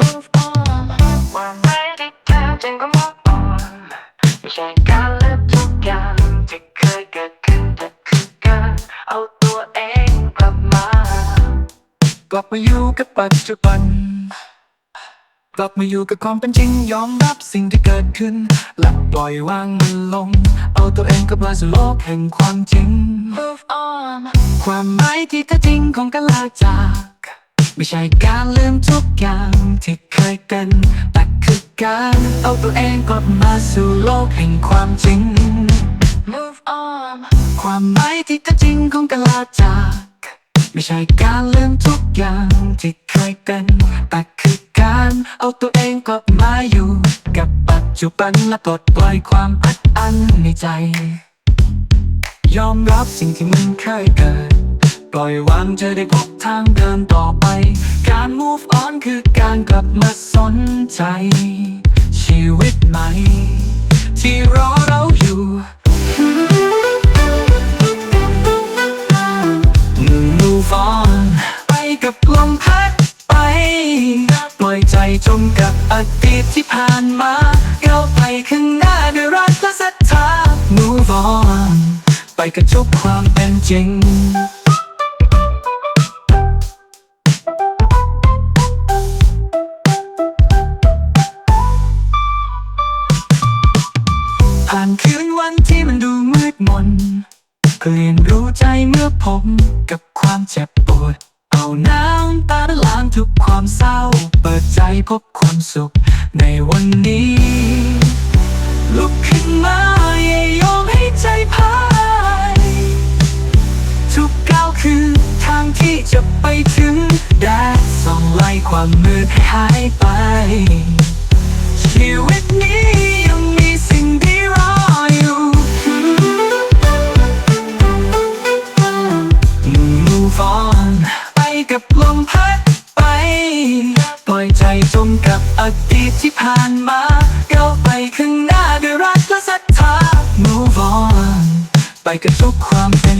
move on ว่าไม่ได้แค่จริงก็ move on ไม่ใช่การลืมทุกอย่างที่เคยเกิดขึ้นแต่คือการเอาตัวเองกลับมา กลับมาอยู่กับปัจจุบัน กลับมาอยู่กับความเป็นจริงยอมรับสิ่งที่เกิดขึ้น และปล่อยวางมันลง เอาตัวเองกลับมาสู่โลกแห่งความจริง Move on ความหมายที่แท้จริงของการลาจาก ไม่ใช่การลืมทุกอย่าง ที่เคยเป็นแต่คือการเอาตัวเองกลับมาสู่โลกแห่งความจริง Move on ความหมายที่แท้จริงของการลาจาก ไม่ใช่การลืมทุกอย่างที่เคยเป็น แต่คือการเอาตัวเองกลับมาอยู่กับปัจจุบันและปลดปล่อยความอัดอั้นในใจ ยอมรับสิ่งที่มันเคยเกิด ปล่อยวางจะได้พบทางเดินต่อไป การ move on คือการกลับมาสนใจ ชีวิตใหม่ ที่รอเราอยู่ move on ไปกับลมพัดไป ปล่อยใจจมกับอดีตที่ผ่านมาก้าวไปข้างหน้าด้วยรักและศรัทธา move on ไปกับทุกความเป็นจริง เปลี่ยนรู้ใจเมื่อผมกับความเจ็บปวด เอาน้ำตาล้างทุกความเศร้า เปิดใจพบความสุขในวันนี้ ลุกขึ้นมาอย่ายอมให้ใจพ่าย ทุกก้าวคือทางที่จะไปถึงแดดส่องไล่ความมืดให้หายไป ชีวิตนี้ บลมพัดไป ปล่อยใจจมกับอดีตที่ผ่านมาก้าวไปข้างหน้าด้วยรักและศรัทธา Move on ไปกับทุกความเป็น